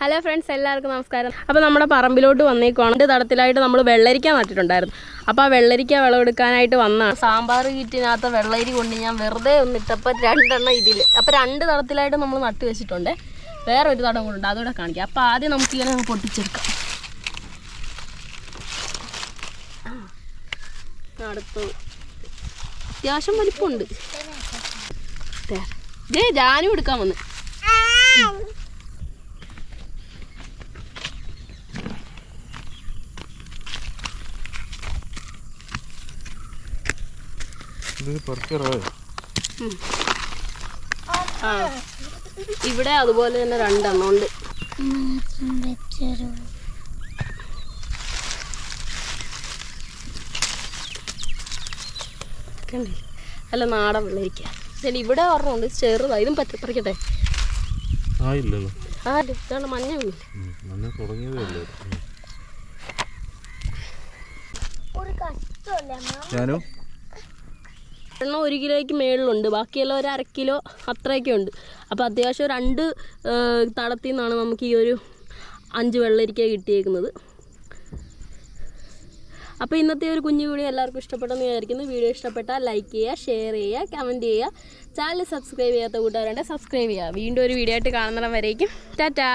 Hello friends എല്ലാവർക്കും നമസ്കാരം. അപ്പോൾ നമ്മുടെ പറമ്പിലോട്ട് വന്നേക്കുവാണ്. എന്റെ തടത്തിലായിട്ട് നമ്മൾ വെള്ളരിക്ക നട്ടിട്ടുണ്ടായിരുന്നു. അപ്പോൾ ആ വെള്ളരിക്ക വിളവെടുക്കാനായിട്ട് വന്നാണ് സാമ്പാർ കിറ്റിനകത്ത് വെള്ളരി കൊണ്ട് ഞാൻ വെറുതെ ഒന്നിട്ടപ്പോൾ രണ്ടെണ്ണം ഇതിൽ അപ്പോൾ രണ്ട് തടത്തിലായിട്ട് നമ്മൾ നട്ട് വെച്ചിട്ടുണ്ട്. വേറെ ഒരു തടം കൊണ്ടുണ്ട് അതുകൂടെ കാണിക്കാം. അപ്പോൾ ആദ്യം നമുക്ക് ഇങ്ങനെ പൊട്ടിച്ചെടുക്കാം. അത്യാവശ്യം വലിപ്പമുണ്ട്. ജാനും എടുക്കാൻ വന്ന് ഇത് പറിക്കാറായോ ആ ഇവിടെ അതുപോലെ തന്നെ രണ്ടെണ്ണം ഉണ്ട്. അല്ല നാടൻ വെള്ളരിക്ക. ശരി ഇവിടെ ഒരെണ്ണമുണ്ട് ചെറുതാ. ഇതും പറ്റ പറിക്കട്ടെ? ആയില്ലല്ലോ ആ ഇതാണ് മഞ്ഞ ഞാനോ? എണ്ണം ഒരു കിലോയ്ക്ക് മേളിലുണ്ട്. ബാക്കിയെല്ലാം ഒരു അര കിലോ അത്രയൊക്കെ ഉണ്ട്. അപ്പോൾ അത്യാവശ്യം രണ്ട് തടത്തിൽ നിന്നാണ് നമുക്ക് ഈ ഒരു അഞ്ച് വെള്ളരിക്ക കിട്ടിയേക്കുന്നത്. അപ്പോൾ ഇന്നത്തെ ഒരു കുഞ്ഞു വീഡിയോ എല്ലാവർക്കും ഇഷ്ടപ്പെട്ടെന്ന് വിചാരിക്കുന്നു. വീഡിയോ ഇഷ്ടപ്പെട്ടാൽ ലൈക്ക് ചെയ്യുക ഷെയർ ചെയ്യുക കമന്റ് ചെയ്യുക. ചാനൽ സബ്സ്ക്രൈബ് ചെയ്യാത്ത കൂട്ടുകാരുണ്ടെങ്കിൽ സബ്സ്ക്രൈബ് ചെയ്യുക. വീണ്ടും ഒരു വീഡിയോ ആയിട്ട് കാണുന്നിടം വരേക്കും. ടാറ്റാ.